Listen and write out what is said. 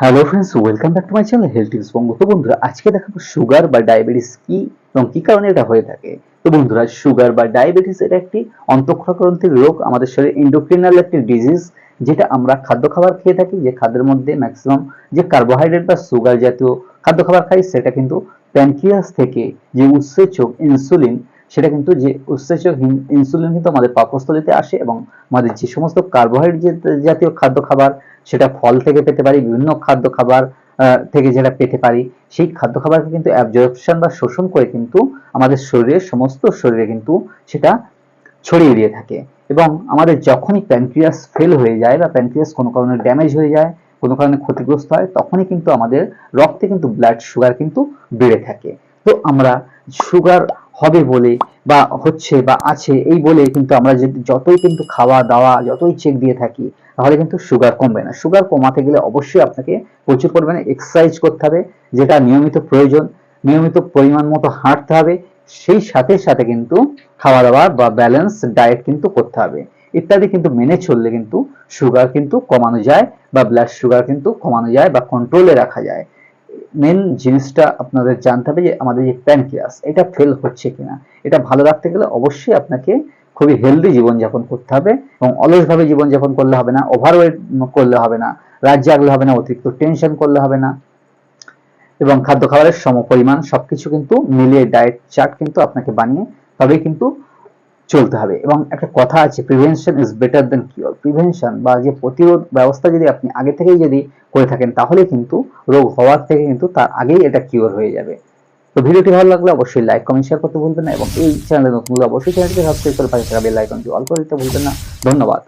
Hello friends welcome back to my channel health tips Banga তো বন্ধুরা, আজকে দেখাবো সুগার বা ডায়াবেটিস কি এবং কি কারণে এটা হয়ে থাকে। তো বন্ধুরা সুগার বা ডায়াবেটিস এটা একটি অন্তঃক্ষরগ্রন্থির রোগ, আমাদের শরীরে এন্ডোক্রিনাল একটি ডিজিজ যেটা আমরা খাদ্য খাবার খেয়ে থাকি, যে খাদ্যের মধ্যে ম্যাক্সিমাম যে কার্বোহাইড্রেট বা সুগার জাতীয় খাদ্য খাবার খাই, সেটা কিন্তু প্যানক্রিয়াস থেকে যে উৎসেচক ইনসুলিন সেটা কিন্তু যে উৎসেচক ইনসুলিন কিন্তু আমাদের পাকস্থলিতে আসে এবং আমাদের যে সমস্ত কার্বোহাইড্রেট জাতীয় খাদ্য খাবার, সেটা ফল থেকে পেতে পারি, বিভিন্ন খাদ্য খাবার থেকে যেটা পেতে পারি, সেই খাদ্য খাবারকে কিন্তু অ্যাবজর্পশন বা শোষণ করে কিন্তু আমাদের শরীরের সমস্ত শরীরে কিন্তু সেটা ছড়িয়ে দিয়ে থাকে। এবং আমাদের যখনই প্যানক্রিয়াস ফেল হয়ে যায় বা প্যানক্রিয়াস কোনো কারণে ড্যামেজ হয়ে যায়, কোনো কারণে ক্ষতিগ্রস্ত হয়, তখনই কিন্তু আমাদের রক্তে কিন্তু ব্লাড সুগার কিন্তু বেড়ে থাকে। তো আমরা সুগার হবে বলে বা হচ্ছে বা আছে এই বলে কিন্তু আমরা যদি যতই কিন্তু খাওয়া দাওয়া যতই চেক দিয়ে থাকি, তাহলে কিন্তু সুগার কমবে না। সুগার কমাতে গেলে অবশ্যই আপনাকে প্রচুর পরিমাণে এক্সারসাইজ করতে হবে, যেটা নিয়মিত প্রয়োজন, নিয়মিত পরিমাণ মতো হাঁটতে হবে, সেই সাথে সাথে কিন্তু খাওয়া দাওয়া বা ব্যালেন্স ডায়েট কিন্তু করতে হবে। ইত্যাদি কিন্তু মেনে চললে কিন্তু সুগার কিন্তু কমানো যায় বা ব্লাড সুগার কিন্তু কমানো যায় বা কন্ট্রোলে রাখা যায়। মেন জিনিসটা আপনাদের জানতে হবে যে আমাদের যে প্যানক্রিয়াস এটা ফেল হচ্ছে কিনা। এটা ভালো রাখতে গেলে অবশ্যই আপনাকে খুবই হেলদি জীবনযাপন করতে হবে এবং অলসভাবে জীবনযাপন করলে হবে না ওভারওয়েট করলে হবে না, রাত জাগলে হবে না, অতিরিক্ত টেনশন করলে হবে না এবং খাদ্য খাবারের সমপরিমাণ সবকিছু কিন্তু মিলিয়ে ডায়েট চার্ট কিন্তু আপনাকে বানিয়ে তবেই কিন্তু চলতে হবে। এবং একটা কথা আছে prevention is better than cure prevention বা যে প্রতিরোধ ব্যবস্থা যদি আপনি আগে থেকেই যদি করে থাকেন, তাহলে কিন্তু রোগ হওয়ার থেকে কিন্তু তার আগেই এটা কিওর হয়ে যাবে। তো ভিডিওটি ভালো লাগলে অবশ্যই লাইক কমেন্ট শেয়ার করতে ভুলবেন না। এবং এই চ্যানেলে নতুন অবশ্যই চ্যানেলটি সাবস্ক্রাইব করে পাশে থাকা বেল আইকনটি অল করে দিতে ভুলবেন না। ধন্যবাদ।